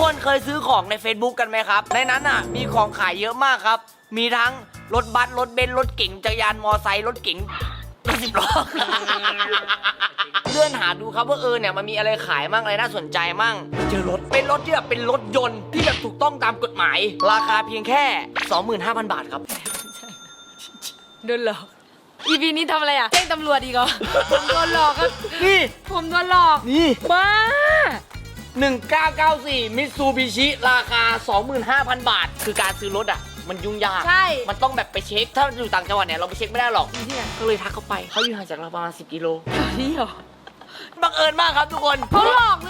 คนเคยซื้อของใน Facebook กันไหมครับ ในนั้นอะ มีของขายเยอะมากครับ มีทั้งรถบัสรถเบนซ์รถเก๋งจักรยานมอไซค์รถเก๋งรถสิบล้อ เลื่อนหาดูครับว่าเออเนี่ยมันมีอะไรขายมั่งอะไรน่าสนใจมั่งเจอรถเป็นรถที่แบบเป็นรถยนต์ที่แบบถูกต้องตามกฎหมาย ราคาเพียงแค่ 25,000 บาทครับ โดนหลอก อีพีนี้ทำอะไรอะแจ้งตำรวจอีกเหรอผมโดนหลอกครับนี่ ผมโดนหลอกนี่ บ้า 1994มิตซูบิชิราคา 25,000 บาท คือการซื้อรถอะ มันยุ่งยาก ใช่ มันต้องแบบไปเช็ค ถ้าอยู่ต่างจังหวัดเนี่ยเราไปเช็คไม่ได้หรอก ที่ไหนก็เลยทักเขาไป เขาอยู่ห่างจากเราประมาณ 10 กิโล นี่เหรอ บังเอิญมากครับทุกคน เขาหลอกหรือ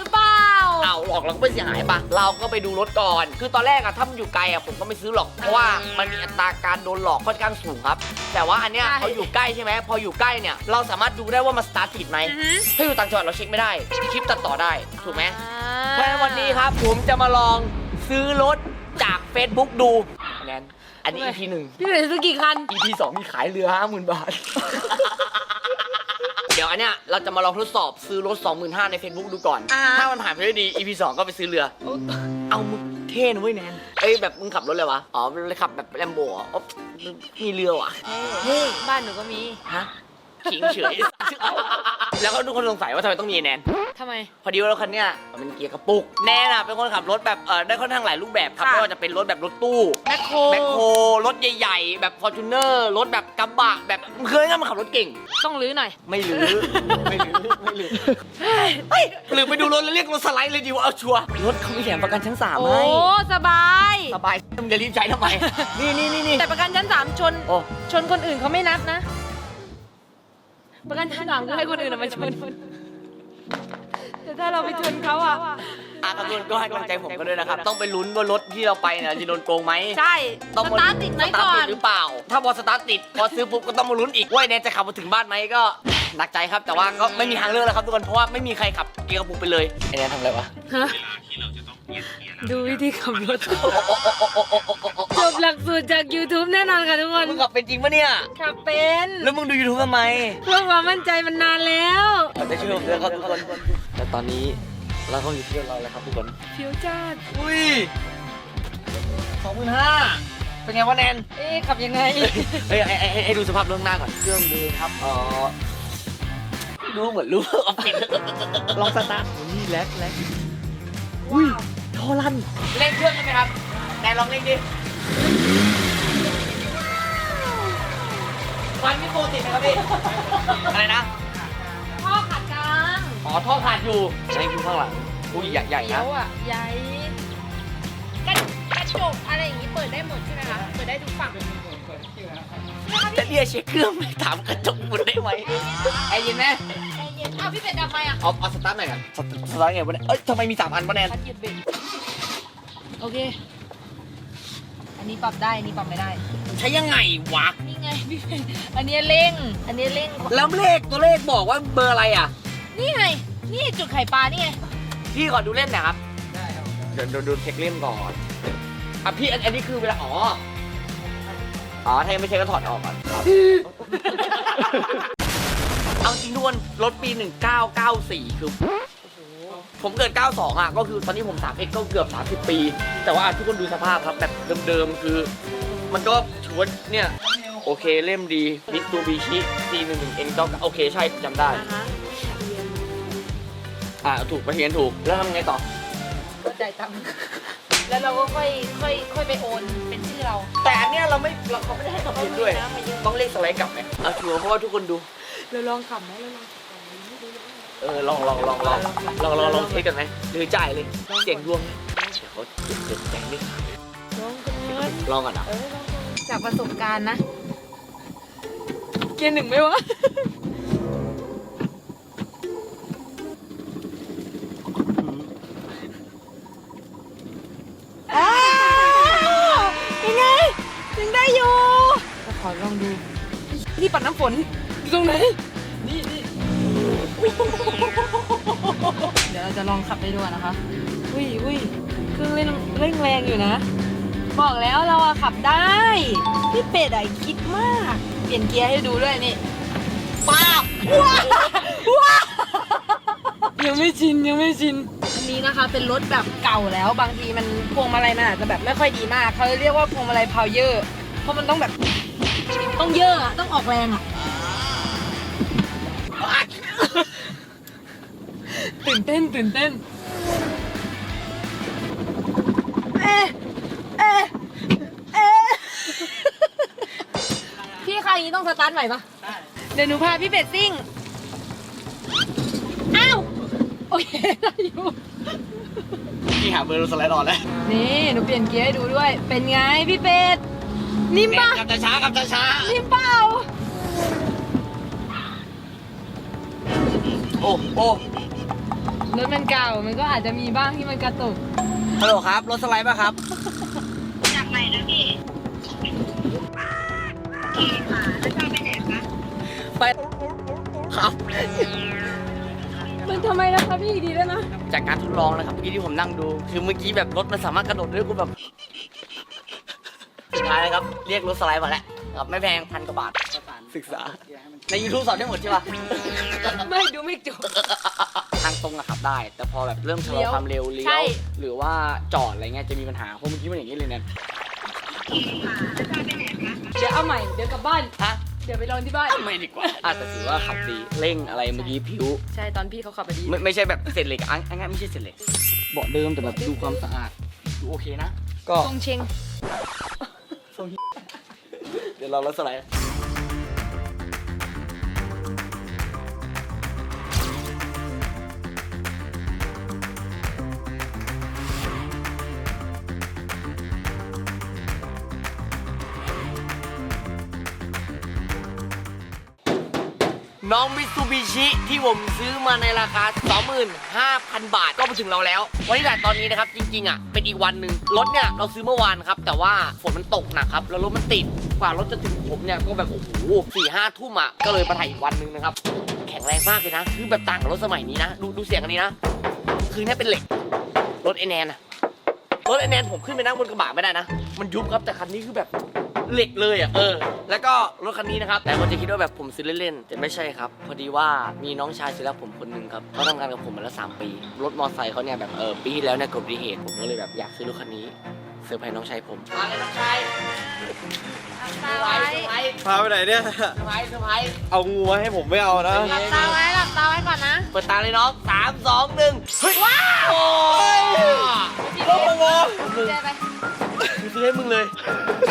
เปล่าเอาหลอกเราก็ไม่เสียหายปะเราก็ไปดูรถก่อน คือตอนแรกอะถ้ามันอยู่ไกลอะผมก็ไม่ซื้อหรอก เพราะว่ามันมีอัตราการโดนหลอกค่อนข้างสูงครับ แต่ว่าอันเนี้ยใช่เขาอยู่ใกล้ใช่ไหมพออยู่ใกล้เนี่ยเราสามารถดูได้ว่ามันสตาร์ทติดไหมอือฮึถ้าอยู่ต่างจังหวัดเราเช็คไม่ได้คลิปตัดต่อได้ถูกไหม อ่เพราะฉะนั้นวันนี้ครับผมจะมาลองซื้อรถจาก Facebook ดูแนนอันนี้ EP หนึ่ง พี่เหลือซื้อกี่คัน EP สองมีขายเรือห้าหมื่นบาท เดี๋ยวอันเนี้ยเราจะมาลองทดสอบซื้อรถ 25,000ใน Facebook ดูก่อน อ่า ถ้ามันผ่านไปได้ดี EP 2 ก็ไปซื้อเรือ เอามึงเท่นะเว้ยแนนเอ้ยแบบมึงขับรถเลยวะ อ๋อเลยขับแบบแลมโบอ๋ออ๋อมีเรือว่ะเฮ้ยบ้านหนูก็มี ฮะขิงเฉย แล้วก็ทุกคนสงสัยว่าทำไมต้องมีแนน ทำไม พอดีว่ารถคันเนี้ยมันเป็นเกียร์กระปุก แนนอะเป็นคนขับรถแบบเออได้ค่อนข้างหลายรูปแบบครับค่ะ ไม่ว่าจะเป็นรถแบบรถตู้ แมคโครแมคโครรถใหญ่ๆ แบบฟอร์จูเนอร์รถแบบกระบะแบบมึงเคยงั้นมาขับรถเก่ง ต้องรื้อหน่อย ไม่หรือ ไม่หรือไม่หรือเฮ้ยหรือไปดูรถแล้วเรียกรถสไลด์เลยดีว่าเอาชัวร์รถเขามีแถมประกันชั้นสามโอ้ ให้สบาย สบายมึงจะรีบใช้ทำไมนี่นี่นี่นี่แต่ประกันชั้นสามชน โอ้ชนคนอื่นเขาไม่นับนะ ประกันชั้นสามก็ให้คนอื่นเอามาชนแต่ถ้าเราไปชนเขาอะอาครับทุกคนก็ให้กำลังใจผมกันด้วยนะครับ ต้องไปลุ้นว่ารถที่เราไปเนี่ยจะโดนโกงไหมใช่ต้องสตาร์ทติดไหมสตาก่อร์ทน ติดหรือเปล่า ถ้าพอสตาร์ทติด พอซื้อปุ๊บก็ต้องมาลุ้นอีกว่าแนนจะขับมาถึงบ้านไหมก็หนักใจครับ แต่ว่าก็ไม่มีทางเลือกแล้วครับทุกคน เพราะว่าไม่มีใครขับเกียร์กระปุกไปเลยไอแนนทำอะไรวะ ฮะ ดูวิธีขับรถจบหลักสูตรจาก YouTube แน่นอนค่ะทุกคนมึงขับเป็นจริงปะเนี่ย ขับเป็นแล้วมึงดู YouTube ทำไม เพื่อความมั่นใจมันนานแล้วเราจะช่วยผมด้วยครับทุกคนแต่ตอนนี้เราต้องอยู่ที่เราแล้วครับทุกคนฟิวจ้าดอุ้ยสองหมื่นห้าเป็นไงวะแนน เอ๊ะขับยังไง เฮ้ยให้ให้ให้ให้ดูสภาพเรื่องหน้าก่อน เครื่องมือครับเออดูเหมือนรู้ออฟฟิศลองสตาร์ทนี่แลกแลกอุ้ย ทอรันเล่นเครื่องกันไหมครับแนนลองเล่นดิวันนี้โปรติดไหมครับพี่ อะไรนะ พ่อขัดกลางอ๋อท่อขาดอยู่ใช้คือข้างหลังอุ้ยใหญ่ใหญ่เดี๋นะยวอะใหญ่กระกระจกอะไรอย่างงี้เปิดได้หมดใช่ไหมคะ เปิดได้ทุกฝั่งจะเรียกเช็คเครื่องไม่ถามกระจกหมดได้ไหมไอ้ยินไหมใจเย็นอ้าวพี่เป็ดดับไหมอะเอาเอาสตาร์ทหน่อยกันสตสตาร์ทไงวะเนี่ยเอ้ยทำไมมีสามอันวะแนนพัดเหยียบเบรกโอเค อันนี้ปรับได้ อันนี้ปรับไม่ได้ ใช้ยังไงวะ นี่ไงพี่เป็ดอันนี้เร่ง อันนี้เร่ง แล้วเลขตัวเลขบอกว่าเบอร์อะไรอะ นี่ไง นี่จุดไข่ปลานี่ไง พี่ขอดูเล่มหน่อยครับได้ครับเดี๋ยวเดี๋ยวดูเช็คเล่มก่อนอะพี่อันอันนี้คือเวลาอ๋อ อ๋อถ้ายังไม่ใช่ก็ถอดออกก่อนครับ เอาจริงทุกคนรถปี 1994 คือ ผมเกิด 92 อะ ก็คือตอนนี้ผม 3x ก็เกือบ 30 ปี แต่ว่าทุกคนดูสภาพครับ แบบเดิมๆ คือ มันก็ถือว่าเนี่ย โอเคเล่มดีมิตซูบิชิ C11N ก็โอเคใช่จำได้ อ่าฮะอ่าถูกประเทียนถูก แล้วทำไงต่อ ก็จ่ายตังค์แล้วเราก็ค่อยค่อยค่อยไปโอนเป็นชื่อเรา แต่อันเนี้ยเราไม่เราเขาไม่ได้ให้กับพินด้วยนะมาเยอะต้องเลขสไลด์กลับไหมเอาชัวร์เพราะว่าทุกคนดู เราลองขับไหมเราลองขับก่อนเออลองลองลองลองลองลองลองเทสกันไหมหรือจ่ายเลยเสียงดวงเลยเดี๋ยวเขาเกิดเกิดใจไม่ขายลองก่อนลองก่อนนะเออลองก่อนจากประสบการณ์นะ เกียร์หนึ่งไหมวะ อ้าวยังไงยังได้อยู่จะขอลองดูนี่ปัดน้ำฝนอยู่ตรงไหน นี่นี่เดี๋ยวเราจะลองขับไปดูนะคะอุ้ยอุ้ยเครื่องเร่งเร่งแรงอยู่นะ บอกแล้วเราอะขับได้ พี่เป็ดอะคิดมาก เปลี่ยนเกียร์ให้ดูด้วยนี่ป้าบว้าวว้าวยังไม่ชินยังไม่ชินอันนี้นะคะเป็นรถแบบเก่าแล้วบางทีมันพวงมาลัยมันอาจจะแบบไม่ค่อยดีมากเขาเรียกว่าพวงมาลัยพาวเยอร์เพราะมันต้องแบบต้องเยอะอะต้องออกแรงอะ ตื่นเต้นตื่นเต้น เอ๊ะเอ๊ะเอ๊ะพี่คะอย่างนี้ต้องสตาร์ทใหม่ปะเดี๋ยวหนูพาพี่เป็ดซิ่ง อ้าว โอเคได้อยู่ พี่หาเบอร์รถสไลด์รอแล้วนี่หนูเปลี่ยนเกียร์ให้ดูด้วย เป็นไงพี่เป็ดนิ่มปะกับจะช้ากับจะช้านิ่มเปล่า โอ้โอ้รถมันเก่ามันก็อาจจะมีบ้างที่มันกระตุก ฮัลโหลครับ รถสไลด์ป่ะครับ จากไหนนะพี่โอเคค่ะแล้วจะไปไหนคะไป ครับ มันทำไมนะคะพี่อีกดีได้ไหมจากการทดลองนะครับเมื่อกี้ที่ผมนั่งดู คือเมื่อกี้แบบรถมันสามารถกระโดดด้วยกูแบบสุดท้ายนะครับ เรียกรถสไลด์มาแล้วครับไม่แพงพันกว่าบาท ศึกษา ใน YouTube สอนได้หมดใช่ปะไม่ดูไม่จบ ทางตรงอะขับได้ แต่พอแบบเริ่มชะลเลี้อยวความเร็วเลี้ใช่ยวหรือว่าจอดอะไรเงี้ยจะมีปัญหาเพราะเมื่อกี้มันอย่างนี้เลยเนี่ยโอเคค่ะแล้วจะไปไหนคะเดี๋ยวเอาใหม่ เดี๋ยวกลับบ้าน ฮะเดี๋ยวไปลองที่บ้าน ไม่ดีกว่าอาจจะถือว่าขับดีเร่งอะไรเมื่อกี้ผิวใช่ตอนพี่เขาขับไปดี ไม่ไม่ใช่แบบเศษเหล็กอะอันงั้นไม่ใช่เศษเหล็กเบาะเดิมแต่แบบดูความสะอาดดูโอเคนะ ก็ตรงเชง เดี๋ยวเรารถสไลด์ น้องมิตซูบิชิที่ผมซื้อมาในราคา 25,000 บาทก็มาถึงเราแล้ว วันนี้แหละตอนนี้นะครับจริงๆอะเป็นอีกวันหนึ่งรถเนี่ยเราซื้อเมื่อวานครับ แต่ว่าฝนมันตกหนะครับแล้วรถมันติดกว่ารถจะถึงผมเนี่ยก็แบบโอ้โหสี่ห้าทุ่มอะก็เลยมาถ่ายอีกวันหนึ่งนะครับ แข็งแรงมากเลยนะคือแบบต่างกับรถสมัยนี้นะ ดูดูเสียงอันนี้นะ คือเนี่ยเป็นเหล็กรถไอแนนอะรถไอแนนผมขึ้นไปนั่งบนกระบะไม่ได้นะ มันยุบครับแต่คันนี้คือแบบ เหล็กเลยอะเออ แล้วก็รถคันนี้นะครับ แต่คนจะคิดว่าแบบผมซื้อเล่นๆ แต่ไม่ใช่ครับ พอดีว่ามีน้องชายซื้อแล้วผมคนหนึ่งครับเขาทำงานกับผมมาแล้วสามปี รถมอเตอร์ไซค์เขาเนี่ยแบบเออปีที่แล้วเนี่ยเกิดอุบัติเหตุผมก็เลยแบบอยากซื้อรถคันนี้เซอร์ไพรส์น้องชายผมมาเลยน้องชายเซอร์ไพรส์เซอร์ไพรส์พาไปไหนเนี่ย เซอร์ไพรส์เซอร์ไพรส์เอางูมาให้ผมไม่เอานะ หลับตาไว้หลับตาไว้ก่อนนะเปิดตาเลยน้องสามสองหนึ่งเฮ้ยว้าวโอ้โหเจไป กูซื้อให้มึงเลย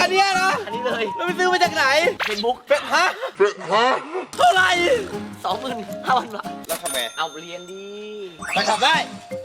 อันเนี้ยนะอันนี้เลยเราไปซื้อมาจากไหนเฟซบุ๊กเป็นฮะเท่าไหร่สองหมื่นห้าพันบาทแล้วทำไงเอาเรียนดีไปขับได้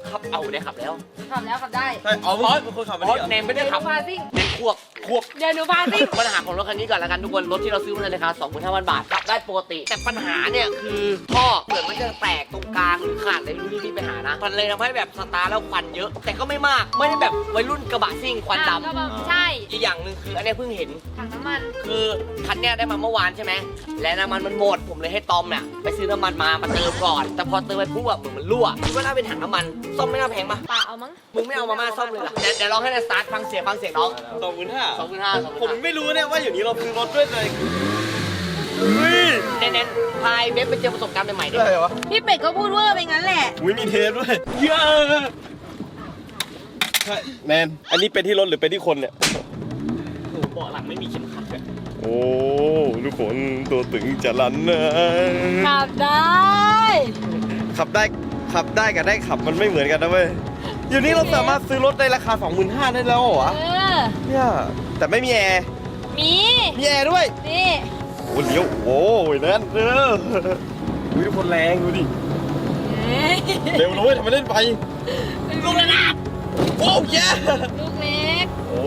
ขับเอาได้ขับแล้วขับแล้วขับได้ใช่อ๋อมึงเป็นคนขับมาเพราะดิเนมไม่ได้เดี๋ยวหขันูบพาซิ่ง เนมควบ ควบ เดี๋ยวหนูพาซิ่งปัญหาของรถคันนี้ก่อนแล้วกันทุกคน รถที่เราซื้อมาในราคา25,000 บาทขับได้ปกติ แต่ปัญหาเนี่ยคือท่อเหมือนมันจะแตกตรงกลางหรือขาดอะไรไม่รู้ที่พี่ไปหานะ มันเลยทำให้แบบสตาร์ทแล้วควันเยอะ แต่ก็ไม่มาก ไม่ได้แบบวัยรุ่นกระบะซิ่งควันดก็แบบใช่ำอีกอย่างหนึ่งคืออันเนี้ยเพิ่งเห็น ถังน้ำมัน คือคันเนี้ยได้มาเมื่อวานใช่ไหม และน้ำมันมันหมด ผมเลยให้ตอมเนี่ยไปซื้อน้ำมันมา มาเติมก่อน แต่พอเติมไปปุ๊บอะเหมือนมันรั่วคิดว่าน่าเป็นถังน้ำมัน ซ่อมไม่น่าแพงปะป่าเอามั้ง มึงไม่เอามาม่าซ่อมเลยเหรอเดี๋ยวเดี๋ยวลองให้นายสตาร์ทฟังเสียงฟังเสียงน้อง สองหมื่นห้าสองพันห้าสองผพันมห้าไม่รู้เนี่ยว่าอยู่นี้เราซื้อรถด้วยเลยเฮ้ยเน้นๆพายเว็บไปเจอประสบการณ์ใหม่ๆดิอะไรวะพี่เป็ดก็พูดเวอร์ไปงั้นแหละ อุ้ยมีเทปด้วยเยอะใช่แนนอันนี้เป็นที่รถหรือเป็นที่คนเนี่ย โอ้โหเบาะหลังไม่มีเข็มขัดเลยโอ้ทุกคนตัวตึงจะรันนะขับได้ ขับได้ขับได้กับได้ขับมันไม่เหมือนกันนะเว้ยอยู่นี้เราสามารถซื้อรถในราคา 25,000ได้แล้วเหรอวะเออ เนี่ยแต่ไม่มีแอร์มีมีแอร์ด้วย นี่โอ้เลี้ยวโอ้ยนั่นเอออุ้ยทุกคนแรงดูดิเร็วนะเว้ยทำไมเล่นไปลูกระนาดโอ้ยลูกเล็กโอ้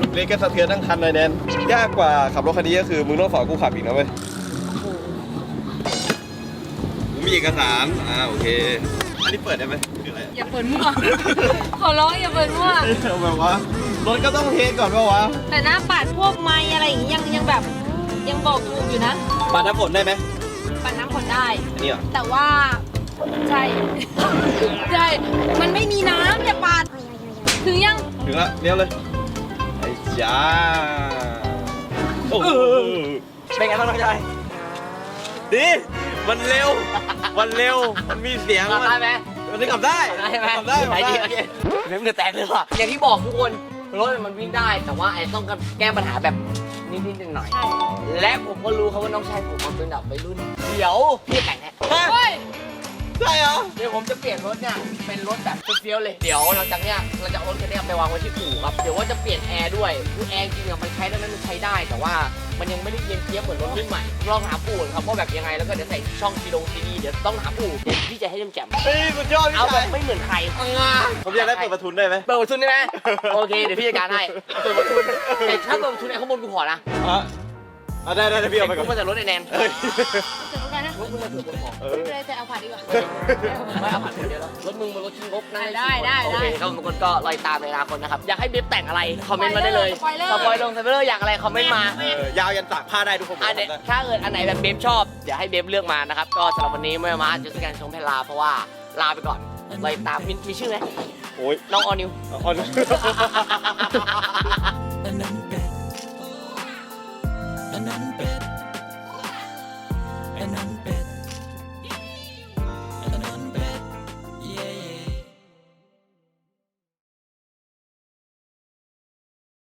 ลูกเล็กก็สะเทือนทั้งคันเลยแนนยากกว่าขับรถคันนี้ก็คือมึงต้องสอนกูขับอีกนะเว้ยมีเอกสารอ่าโอเคอันนี้เปิดได้ไหมคืออะไรอย่าเปิดมั่วขอร้องอย่าเปิดมั่วแบบว่า รถก็ต้องเทสก่อนป่าวะแต่หน้าปัดพวกไม้อะไรอย่างงี้ยังยังแบบยังบอกถูกอยู่นะปาดน้ำฝนได้ไหมปัดน้ำคนได้ อันนี้เหรอแต่ว่าใช่ ใช่ มันไม่มีน้ำอย่าปัดถึงยังถึงละเลี้ยวเลยไอ้จ้าโอ้โหเป็นไงบ้างน้องชายดีมันเร็ว มันเร็ว มันมีเสียงขับได้มันไหมมันนี้ขับได้ได้ใช่ไหมขับได้ขับไอ้ได้ดีโอเคเดี๋ยวเหงื่อแตกเลยว่ะอย่างที่บอกทุกคน รถมันวิ่งได้ แต่ว่าไอ้ต้องแก้ปัญหาแบบนิดๆหน่อยๆและผมก็รู้ครับว่าน้องชายผมมันเป็นแบบวัยรุ่น เดี๋ยวพี่แต่งให้ เฮ้ย ใช่เหรอเดี๋ยวผมจะเปลี่ยนรถเนี่ยเป็นรถแบบเฟี้ยวๆเลยเดี๋ยวหลังจากเนี้ยเราจะเอารถคันเนี้ยไปวางไว้ที่อู่ครับเดี๋ยวว่าจะเปลี่ยนแอร์ด้วยคือแอร์จริงๆอะมันใช้ได้ไหมมันใช้ได้แต่ว่า มันยังไม่ได้เย็นเจี๊ยบเหมือนรถรุ่นใหม่ลองหาปู่ก่อนครับว่าแบบยังไงแล้วก็เดี๋ยวใส่ช่องทีดงทีดีเดี๋ยวต้องหาปู่เดี๋ยวพี่จะให้แจ่มเฮ้ยสุดยอดๆพี่เอาแบชายบไม่เหมือนใครผมอยากได้เปิดประทุนได้ไหมเปิดประทุนได้ไหมโอเคเดี๋ยวพี่จัดการให้เปิดประทุนแต่ถ้าเปิดประทุนไอ้ข้างบนกูขอนะ อะ อะได้ได้ได้พี่เอาไปก่อนกูมาจากรถไอ้แนนเฮ้ยจะรู้กันนะรถมึงมาจากรถขอเอไม่อเป็นไรแต่เอาผ่านดีกว่า ไม่เอาผ่านคนเดียวแล้วรถมึงมันรถชิงกบนั่งได้ได้โอเคได้ก็บางคนก็รอยตามในอนาคตนะครับ อยากให้เบฟแต่งอะไรคอมเมนต์มาได้เลยสปอยเลอร์ สปอยลงสปอยเลอร์อยากอะไรคอมเมนต์มาเออยาวยันตากผ้าได้ทุกคนอันเนี้ยถ้าเกิดอันไหนแบบเบฟชอบเดี๋ยวให้เบฟเลือกมานะครับ ก็สำหรับวันนี้ไม่มาจะสแกนชงเพลาเพราะว่าลาไปก่อนรอยตามมีมีชื่อไหมโอ้ยน้องออนิวเอาเอาอัน นั้